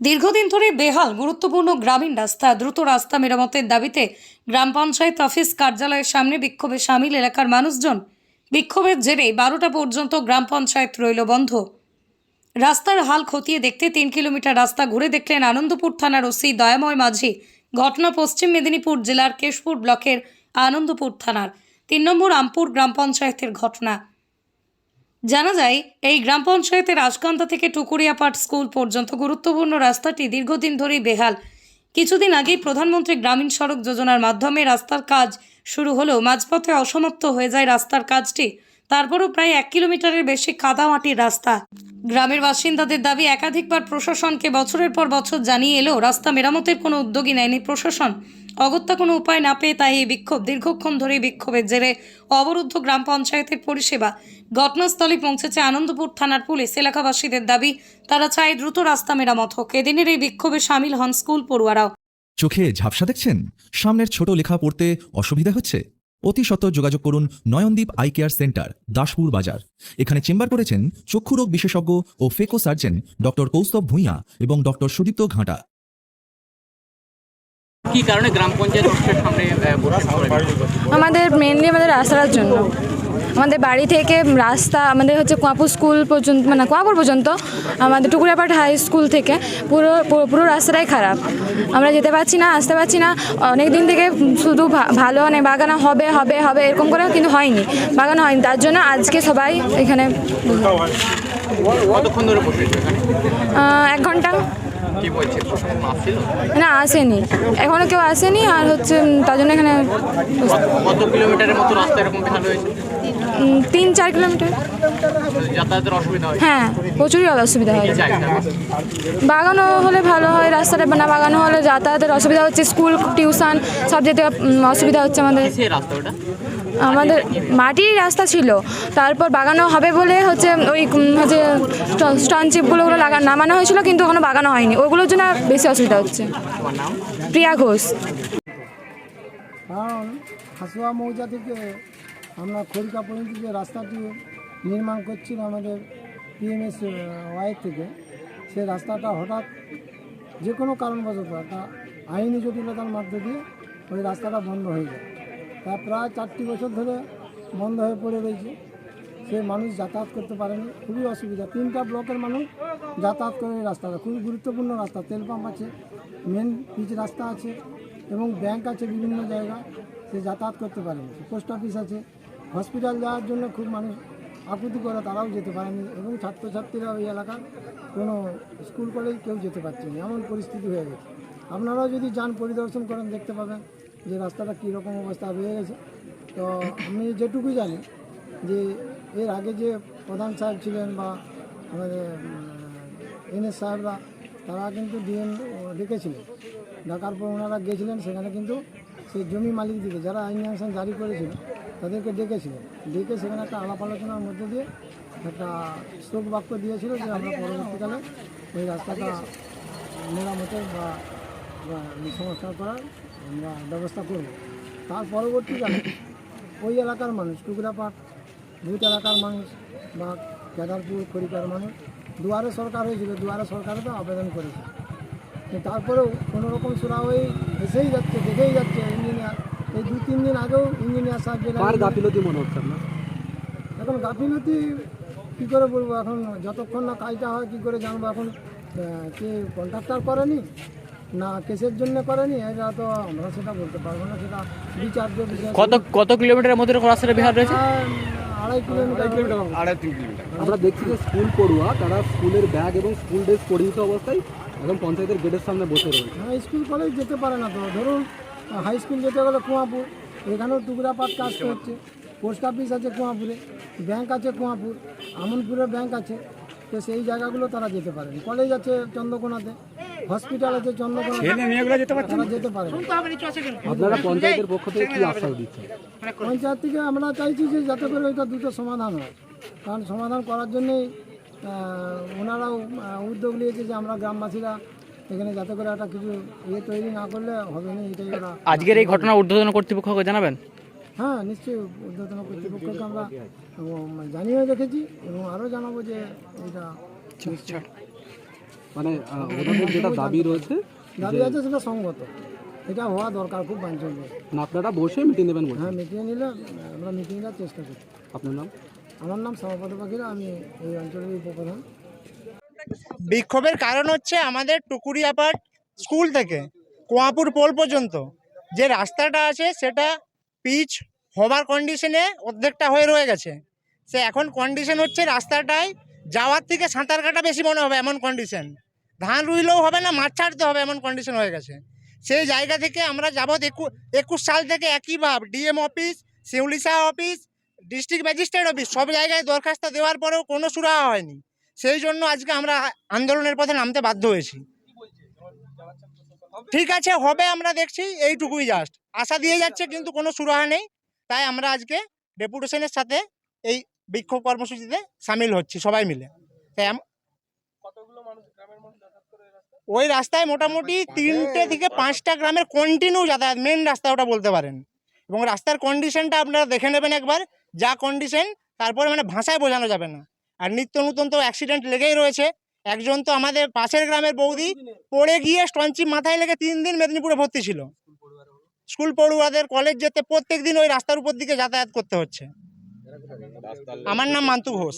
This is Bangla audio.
দীর্ঘদিন ধরে বেহাল, গুরুত্বপূর্ণ গ্রামীণ রাস্তা। দ্রুত রাস্তা মেরামতের দাবিতে গ্রাম পঞ্চায়েত অফিস কার্যালয়ের সামনে বিক্ষোভে সামিল এলাকার মানুষজন। বিক্ষোভের জেরে বারোটা পর্যন্ত গ্রাম পঞ্চায়েত রইল বন্ধ। রাস্তার হাল খতিয়ে দেখতে তিন কিলোমিটার রাস্তা ঘুরে দেখলেন আনন্দপুর থানার ওসি দয়াময় মাঝি। ঘটনা পশ্চিম মেদিনীপুর জেলার কেশপুর ব্লকের আনন্দপুর থানার। তিন নম্বর আমপুর গ্রাম পঞ্চায়েতের ঘটনা। জানা যায়, এই গ্রাম পঞ্চায়েতের রাজকান্দা থেকে টুকুরিয়াপাট স্কুল পর্যন্ত গুরুত্বপূর্ণ রাস্তাটি দীর্ঘদিন ধরেই বেহাল। কিছুদিন আগেই প্রধানমন্ত্রী গ্রামীণ সড়ক যোজনার মাধ্যমে রাস্তার কাজ শুরু হলেও মাঝপথে অসমাপ্ত হয়ে যায় রাস্তার কাজটি। তারপরও প্রায় এক কিলোমিটারের বেশি কাদামাটির রাস্তা। গ্রামের বাসিন্দাদের দাবি, একাধিকবার প্রশাসনকে বছরের পর বছর জানিয়ে এলেও রাস্তা মেরামতের কোনো উদ্যোগই নেয়নি প্রশাসন। অগত্যা কোনো উপায় না পেয়ে তাই এই বিক্ষোভ, দীর্ঘক্ষণ ধরে বিক্ষোভের জেরে অবরুদ্ধ গ্রাম পঞ্চায়েতের পরিষেবা। ঘটনাস্থলে পৌঁছেছে আনন্দপুর থানার পুলিশ। এলাকাবাসীদের দাবি, তারা চায় দ্রুত রাস্তা মেরামত হোক। এদিনের এই বিক্ষোভে সামিল হন স্কুল পড়ুয়ারাও। চোখে ঝাপসা দেখছেন? সামনের ছোট লেখা পড়তে অসুবিধা হচ্ছে? অতি সত্ত যোগাযোগ করুন Nayandeep eye care centre Daspur বাজার। এখানে চেম্বার করেছেন চক্ষুরোগ বিশেষজ্ঞ ও phaco surgeon doctor Kaustav Bhuiyan এবং ডক্টর সুদীপ্ত ঘাটা। কি কারণে গ্রাম পঞ্চায়েত? আমাদের মেনলি আমাদের রাস্তার জন্য। আমাদের বাড়ি থেকে রাস্তা আমাদের হচ্ছে কুয়াপুর স্কুল পর্যন্ত মানে কুয়াপুর পর্যন্ত আমাদের টুকুরাপাট হাই স্কুল থেকে পুরো পুরো- রাস্তাটাই খারাপ। আমরা যেতে পারছি না আসতে পারছি না। অনেক দিন থেকে শুধু ভালো মানে বাগানো হবে হবে হবে এরকম করে কিন্তু হয়নি। বাগানো হয়নি তার জন্য আজকে সবাই এখানে এখানে? এক ঘণ্টা। না আসেনি। এখনও কেউ আসেনি আর হচ্ছে তার জন্য এখানে কত কিলোমিটারের মতো রাস্তা এরকম বেহাল হয়েছে? তিন চার কিলোমিটার। যাতায়াতের অসুবিধা হয়? হ্যাঁ প্রচুরই অসুবিধা হয়? বাগানো হলে ভালো হয় রাস্তাটা না বাগানো হলে যাতায়াতের অসুবিধা হচ্ছে স্কুল টিউশন সব যেতে অসুবিধা হচ্ছে আমাদের। আমাদের মাটির রাস্তা ছিল। তারপর বাগানো হবে বলে হচ্ছে ওই হচ্ছে স্টন চিপগুলো ওগুলো লাগা নামানো হয়েছিল কিন্তু ওখানে বাগানো হয়নি। ওগুলোর জন্য বেশি অসুবিধা হচ্ছে। প্রিয়া ঘোষ। কারণ হাসুয়া মৌজা থেকে আমরা খড়িকা পর্যন্ত যে রাস্তাটি নির্মাণ করছিল আমাদের পিএমএস ওয়াই থেকে, সেই রাস্তাটা হঠাৎ যে কোনো কারণবশত একটা আইনি জটিলতার মধ্যে দিয়ে ওই রাস্তাটা বন্ধ হয়ে যায়। তা প্রায় চারটি বছর ধরে বন্ধ হয়ে পড়ে রয়েছে। সে মানুষ যাতায়াত করতে পারেনি, খুবই অসুবিধা। তিনটা ব্লকের মানুষ যাতায়াত করে এই রাস্তাটা, খুবই গুরুত্বপূর্ণ রাস্তা। তেল পাম্প আছে, মেন পিচ রাস্তা আছে এবং ব্যাংক আছে বিভিন্ন জায়গা সে যাতায়াত করতে পারেনি। পোস্ট অফিস আছে হসপিটাল যাওয়ার জন্য খুব মানুষ আকুতি করে তারাও যেতে পারেনি এবং ছাত্রছাত্রীরা ওই এলাকার কোনো স্কুল, কলেজ কেউ যেতে পারছে না। এমন পরিস্থিতি হয়ে গেছে। আপনারাও যদি যান, পরিদর্শন করেন, দেখতে পাবেন যে রাস্তাটা কীরকম অবস্থা হয়ে গেছে। তো আমি যেটুকু জানি যে এর আগে যে প্রধান সাহেব ছিলেন বা আমাদের এনএস সাহেবরা, তারা কিন্তু ডিএম ডেকেছিলেন। ডাকার পর ওনারা গেছিলেন, সেখানে কিন্তু সেই জমি মালিক দিকে যারা আইন জারি করেছিল তাদেরকে ডেকেছিলেন ডেকে সেখানে একটা আলাপ আলোচনার মধ্যে দিয়ে একটা শোক বাক্য দিয়েছিল যে আমরা পরবর্তীকালে ওই রাস্তাটা মেরামতের বা সংস্কার করার আমরা ব্যবস্থা করব। তার পরবর্তীকালে ওই এলাকার মানুষ টুকরাপাট ভূত এলাকার মানুষ বা কেদারপুর খড়িকার মানুষ, দুয়ারে সরকার হয়েছিল। দুয়ারে সরকারে তো আবেদন করেছে। তারপরেও কোনো রকম সুরা হয়ে এসেই যাচ্ছে, দেখেই যাচ্ছে তিন দিন আগেও ইঞ্জিনিয়ার সাহেব যেটা গাফিলতি মনে হচ্ছে আপনার? এখন গাফিলতি কী করে বলব? এখন যতক্ষণ না কাজটা হয় কী করে জানব? এখন কে কন্ট্রাক্টর করেনি? না কেসের জন্য করেনি? এটা তো আমরা সেটা বলতে পারব না সেটা বিচার্য বিষয় কত কত কিলোমিটারের মধ্যে রাস্তাটা বেহাল রয়েছে? আড়াই কিলোমিটার আড়াই তিন কিলোমিটার। আমরা দেখছি যে স্কুল পড়ুয়া তারা স্কুলের ব্যাগ এবং স্কুল ড্রেস পরিহিত অবস্থায় একদম পঞ্চায়েতের গেটের সামনে বসে রয়েছে। হাই স্কুল কলেজ যেতে পারে না তো। ধরুন হাই স্কুল যেতে গেলে কুয়াপুর। এখানেও টুকরাপাট কাজ করছে। পোস্ট অফিস আছে কুয়াপুরে ব্যাংক আছে কুয়াপুর আমনপুরে ব্যাংক আছে। তো সেই জায়গাগুলো তারা যেতে পারেন। কলেজ আছে চন্দ্রকোনাতে হসপিটাল আছে চন্দ্রকোনাতে। তারা যেতে পারে আপনারা পঞ্চায়েতের পক্ষ থেকে কি আশ্বাস দিচ্ছেন? পঞ্চায়েত থেকে আমরা চাইছি যে যাতে করে এটা দ্রুত সমাধান হয়। কারণ সমাধান করার জন্যেই ওনারাও উদ্যোগ নিয়েছে যে আমরা গ্রামবাসীরা এখানে যাতে করে একটা কিছু ইয়ে তৈরি না করলে হবে না এটাই ওরা আজকের এই ঘটনা ঊর্ধ্বতন কর্তৃপক্ষকে জানাবেন? হ্যাঁ নিশ্চয়ই ঊর্ধ্বতন কর্তৃপক্ষকে আমরা জানিয়ে রেখেছি এবং আরও জানাব যে এটা মানে ওনাদের যেটা দাবি রয়েছে দাবি আছে সেটা সঙ্গত। এটা হওয়া দরকার খুব বাঞ্ছনীয়। না, আপনারা বসে মিটিং নেবেন হ্যাঁ মিটিয়ে নিলে আমরা মিটিং নেওয়ার চেষ্টা করি আপনার নাম? আমার নাম শ্যামাপদ পাখিরা আমি এই অঞ্চলের উপপ্রধান। বিক্ষোভের কারণ হচ্ছে আমাদের টুকুরিয়াপাট স্কুল থেকে, কোয়াপুর পোল পর্যন্ত। যে রাস্তাটা আছে সেটা পিচ হবার কন্ডিশনে অর্ধেকটা হয়ে রয়ে গেছে। সে এখন কন্ডিশন হচ্ছে রাস্তাটায় যাওয়ার থেকে সাঁতার কাটা বেশি মনে হবে এমন কন্ডিশন ধান রুইলেও হবে না মাছ ছাড়তে হবে এমন কন্ডিশন হয়ে গেছে। সেই জায়গা থেকে আমরা যাবৎ একু, একুশ সাল থেকে একই ভাব, ডিএম অফিস শিউলিশা অফিস, ডিস্ট্রিক্ট ম্যাজিস্ট্রেট অফিস, সব জায়গায় দরখাস্ত দেওয়ার পরেও কোনো সুরাহা হয়নি। সেই জন্য আজকে আমরা আন্দোলনের পথে নামতে বাধ্য হয়েছি। ঠিক আছে হবে আমরা দেখছি এইটুকুই জাস্ট আশা দিয়ে যাচ্ছে কিন্তু কোনো সুরাহা নেই। তাই আমরা আজকে ডেপুটেশনের সাথে এই বিক্ষোভ কর্মসূচিতে সামিল হচ্ছি সবাই মিলে। তাই আম- ওই রাস্তায় মোটামুটি তিনটে থেকে পাঁচটা গ্রামের কন্টিনিউ যাতায়াত মেন রাস্তা ওটা বলতে পারেন। এবং রাস্তার কন্ডিশনটা আপনারা দেখে নেবেন একবার। যা কন্ডিশন তারপরে মানে ভাষায় বোঝানো যাবে না। আর নিত্য নতুন তো অ্যাক্সিডেন্ট লেগেই রয়েছে। একজন তো আমাদের পাশের গ্রামের বৌদি পড়ে গিয়ে স্টঞ্চি মাথায় লেগে তিন দিন মেদিনীপুরে ভর্তি ছিল। স্কুল পড়ুয়াদের কলেজ যেতে প্রত্যেক দিন ওই রাস্তার উপর দিকে যাতায়াত করতে হচ্ছে। আমার নাম মান্তু ঘোষ।